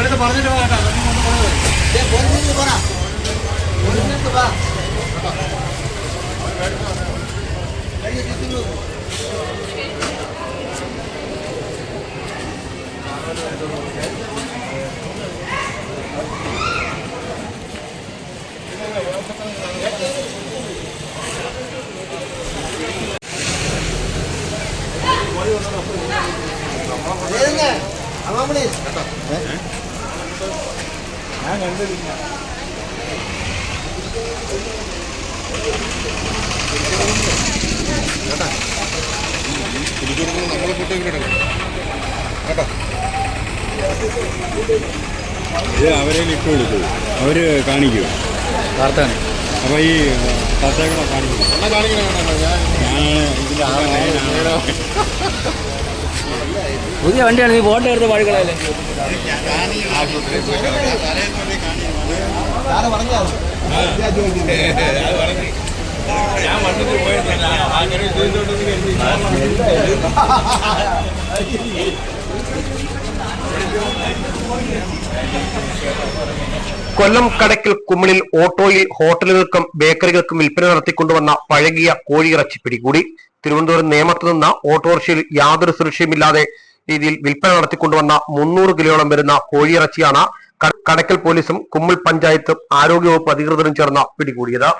അവരടുത്ത് പറഞ്ഞിട്ട് പോകട്ടെ പോലീസിലേക്ക് പോരാ പോലീസിലേക്ക് വാ കഴിഞ്ഞ നമ്മളെ ഫോട്ടോ എടുക്കണം കേട്ടോ ഇത് അവരെ ഇട്ട് കൊടുക്കൂ അവർ കാണിക്കൂ വാർത്താണ് അപ്പൊ ഈ കർഷകരെ കാണിക്കും ഞാനാണ് ഇതിന്റെ ആളാണ് പുതിയ വണ്ടിയാണ് നീ ഫോട്ടോ എടുത്ത് വഴികളല്ലേ? ഞാൻ അങ്ങനെ കൊല്ലം കടയ്ക്കൽ കുമ്മിളിൽ ഓട്ടോയിൽ ഹോട്ടലുകൾക്കും ബേക്കറികൾക്കും വിൽപ്പന നടത്തിക്കൊണ്ടുവന്ന പഴകിയ കോഴിയിറച്ചി പിടികൂടി. തിരുവനന്തപുരം നേമത്ത് നിന്ന് ഓട്ടോറിക്ഷയിൽ യാതൊരു സുരക്ഷയുമില്ലാതെ രീതിയിൽ വിൽപ്പന നടത്തിക്കൊണ്ടുവന്ന മുന്നൂറ് കിലോയോളം വരുന്ന കോഴിയിറച്ചിയാണ് കടക്കൽ പോലീസും കുമ്മിൾ പഞ്ചായത്തും ആരോഗ്യവകുപ്പ് അധികൃതരും ചേർന്ന് പിടികൂടിയത്.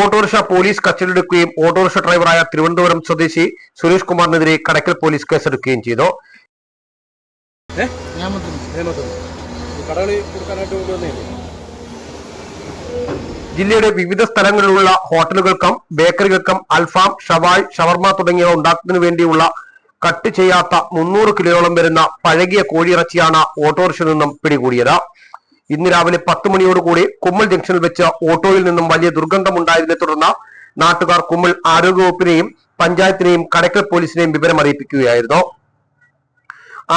ഓട്ടോറിക്ഷ പോലീസ് കസ്റ്റഡിയെടുക്കുകയും ഓട്ടോറിക്ഷ ഡ്രൈവറായ തിരുവനന്തപുരം സ്വദേശി സുരേഷ് കുമാറിനെതിരെ കടക്കൽ പോലീസ് കേസെടുക്കുകയും ചെയ്തു. കടകളിൽ കൊടുക്കാനായിട്ട് കൊണ്ടുവന്നേ? ജില്ലയുടെ വിവിധ സ്ഥലങ്ങളിലുള്ള ഹോട്ടലുകൾക്കും ബേക്കറികൾക്കും അൽഫാം ഷവായ് ഷവർമ തുടങ്ങിയവ ഉണ്ടാക്കുന്നതിനു വേണ്ടിയുള്ള കട്ട് ചെയ്യാത്ത മുന്നൂറ് കിലോയോളം വരുന്ന പഴകിയ കോഴിയിറച്ചിയാണ് ഓട്ടോറിക്ഷയിൽ നിന്നും പിടികൂടിയത്. ഇന്ന് രാവിലെ പത്ത് മണിയോടുകൂടി കുമ്മൽ ജംഗ്ഷനിൽ വെച്ച് ഓട്ടോയിൽ നിന്നും വലിയ ദുർഗന്ധമുണ്ടായതിനെ തുടർന്ന് നാട്ടുകാർ കുമ്മൽ ആരോഗ്യവകുപ്പിനെയും പഞ്ചായത്തിനെയും കടക്കൽ പോലീസിനെയും വിവരം അറിയിപ്പിക്കുകയായിരുന്നു.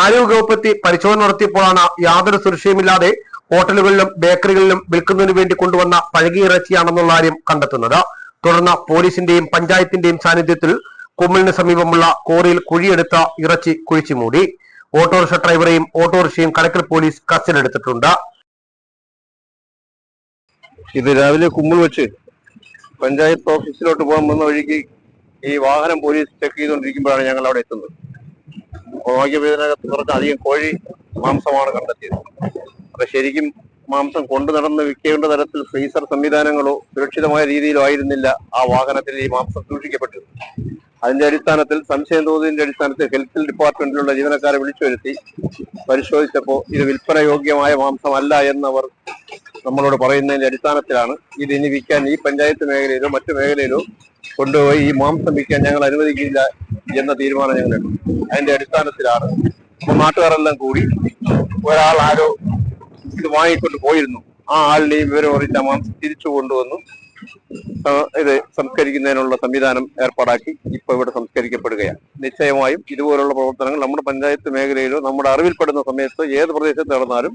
ആരോഗ്യവകുപ്പ് പരിശോധന നടത്തിയപ്പോഴാണ് യാതൊരു സുരക്ഷയുമില്ലാതെ ഹോട്ടലുകളിലും ബേക്കറികളിലും വിൽക്കുന്നതിന് വേണ്ടി കൊണ്ടുവന്ന പഴകിയ ഇറച്ചിയാണെന്നുള്ള കാര്യം കണ്ടെത്തുന്നത്. തുടർന്ന് പോലീസിന്റെയും പഞ്ചായത്തിന്റെയും സാന്നിധ്യത്തിൽ കുമ്മലിന് സമീപമുള്ള കോറിയിൽ കുഴിയെടുത്ത ഇറച്ചി കുഴിച്ചു മൂടി. ഓട്ടോറിക്ഷ ഡ്രൈവറെയും ഓട്ടോറിക്ഷയും കടക്കൽ പോലീസ് കസ്റ്റഡിയിലെടുത്തിട്ടുണ്ട്. ഇത് രാവിലെ കുമ്മൽ വെച്ച് പഞ്ചായത്ത് ഓഫീസിലോട്ട് പോകാൻ വന്ന വഴിക്ക് ഈ വാഹനം പോലീസ് ചെക്ക് ചെയ്തുകൊണ്ടിരിക്കുമ്പോഴാണ് ഞങ്ങൾ അവിടെ എത്തുന്നത്. നോക്കിയപ്പോൾ കുറച്ച് അധികം കോഴി മാംസമാണ് കണ്ടെത്തിയത്. അപ്പൊ ശരിക്കും മാംസം കൊണ്ടു നടന്ന് വിൽക്കേണ്ട തരത്തിൽ ഫ്രീസർ സംവിധാനങ്ങളോ സുരക്ഷിതമായ രീതിയിലോ ആയിരുന്നില്ല ആ വാഹനത്തിൽ ഈ മാംസം സൂക്ഷിക്കപ്പെട്ടത്. അതിന്റെ അടിസ്ഥാനത്തിൽ സംശയം തോന്നിയതിന്റെ അടിസ്ഥാനത്തിൽ ഹെൽത്ത് ഡിപ്പാർട്ട്മെന്റിലുള്ള ജീവനക്കാരെ വിളിച്ചു വരുത്തി പരിശോധിച്ചപ്പോൾ ഇത് വിൽപ്പന യോഗ്യമായ മാംസമല്ല എന്നവർ നമ്മളോട് പറയുന്നതിന്റെ അടിസ്ഥാനത്തിലാണ് ഇത് ഇനി വിൽക്കാൻ ഈ പഞ്ചായത്ത് മേഖലയിലോ മറ്റു മേഖലയിലോ കൊണ്ടുപോയി ഈ മാംസം വിൽക്കാൻ ഞങ്ങൾ അനുവദിക്കില്ല എന്ന തീരുമാനം ഞങ്ങൾ എടുത്തു. അതിന്റെ അടിസ്ഥാനത്തിലാണ് നാട്ടുകാരെല്ലാം കൂടി ഒരാൾ ആരോ ഇത് വാങ്ങിക്കൊണ്ട് പോയിരുന്നു. ആ ആളിനെയും വിവരം അറിയിച്ച മാംസം തിരിച്ചു കൊണ്ടുവന്നു. ഇത് സംസ്കരിക്കുന്നതിനുള്ള സംവിധാനം ഏർപ്പാടാക്കി ഇപ്പൊ ഇവിടെ സംസ്കരിക്കപ്പെടുകയാണ്. നിശ്ചയമായും ഇതുപോലുള്ള പ്രവർത്തനങ്ങൾ നമ്മുടെ പഞ്ചായത്ത് മേഖലയിലോ നമ്മുടെ അറിവിൽപ്പെടുന്ന സമയത്ത് ഏത് പ്രദേശത്ത് നടന്നാലും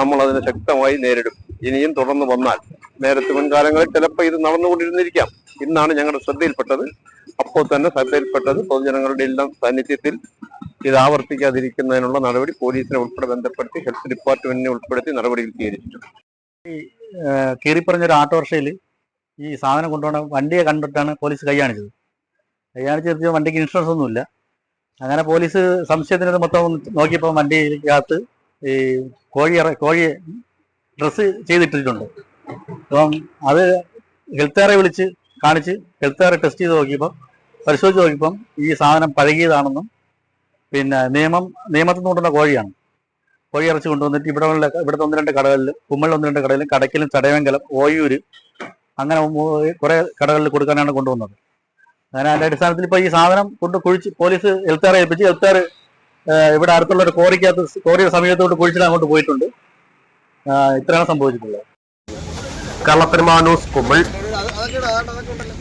നമ്മൾ അതിനെ ശക്തമായി നേരിടും. ഇനിയും തുടർന്ന് വന്നാൽ നേരത്തെ മുൻകാലങ്ങളിൽ ചിലപ്പോൾ ഇത് നടന്നുകൊണ്ടിരുന്നിരിക്കാം. ഇന്നാണ് ഞങ്ങളുടെ ശ്രദ്ധയിൽപ്പെട്ടത്. അപ്പോൾ തന്നെ ശ്രദ്ധയിൽപ്പെട്ടത് പൊതുജനങ്ങളുടെ എല്ലാം സാന്നിധ്യത്തിൽ ഇത് ആവർത്തിക്കാതിരിക്കുന്നതിനുള്ള നടപടി പോലീസിനെ ഉൾപ്പെടെ ബന്ധപ്പെടുത്തി ഹെൽത്ത് ഡിപ്പാർട്ട്മെന്റിനെ ഉൾപ്പെടുത്തി നടപടികൾ സ്വീകരിച്ചിട്ടുണ്ട് കീറിപ്പറഞ്ഞൊരു ഓട്ടോറിക്ഷയിൽ ഈ സാധനം കൊണ്ടുപോകണ വണ്ടിയെ കണ്ടിട്ടാണ് പോലീസ് കൈയാണിച്ചത് കൈയാണിച്ച് നിർത്തിയ വണ്ടിക്ക് ഇൻഷുറൻസ് ഒന്നുമില്ല. അങ്ങനെ പോലീസ് സംശയത്തിന് മൊത്തം നോക്കിയപ്പോൾ വണ്ടിക്കകത്ത് ഈ കോഴി കോഴിയെ ഡ്രസ്സ് ചെയ്തിട്ടിട്ടുണ്ട്. അപ്പം അത് ഹെൽത്തേറെ വിളിച്ച് കാണിച്ച് ഹെൽത്തേറെ ടെസ്റ്റ് ചെയ്ത് നോക്കിയപ്പോൾ പരിശോധിച്ച് നോക്കിയപ്പം ഈ സാധനം പഴകിയതാണെന്നും പിന്നെ നിയമം നിയമത്തിൽ നിന്ന് കൊണ്ടുവന്ന കോഴിയാണ്. കോഴി ഇറച്ചി കൊണ്ടുവന്നിട്ട് ഇവിടെ ഉള്ള ഇവിടുത്തെ ഒന്ന് രണ്ട് കടകളിൽ കുമ്മളിൽ ഒന്ന് രണ്ട് കടകളിലും കടയ്ക്കലും ചടയവെങ്കലം ഓയൂര് അങ്ങനെ കുറെ കടകളിൽ കൊടുക്കാനാണ് കൊണ്ടുവന്നത്. അങ്ങനെ അതിന്റെ അടിസ്ഥാനത്തിൽ ഇപ്പൊ ഈ സാധനം കൊണ്ട് കുഴിച്ച് പോലീസ് എൽത്താറെ ഏൽപ്പിച്ച് എൽത്താർ ഇവിടെ അടുത്തുള്ള ഒരു കോറിക്കകത്ത് കോറിയുടെ സമീപത്തോട്ട് കുഴിച്ചിട്ട് അങ്ങോട്ട് പോയിട്ടുണ്ട്. ഇത്രയാണ് സംഭവിച്ചിട്ടുള്ളത്. കള്ളപ്പെരുമാനൂസ് ന്യൂസ് കുമ്മിൾ അതൊക്കെ ഉണ്ടല്ലോ.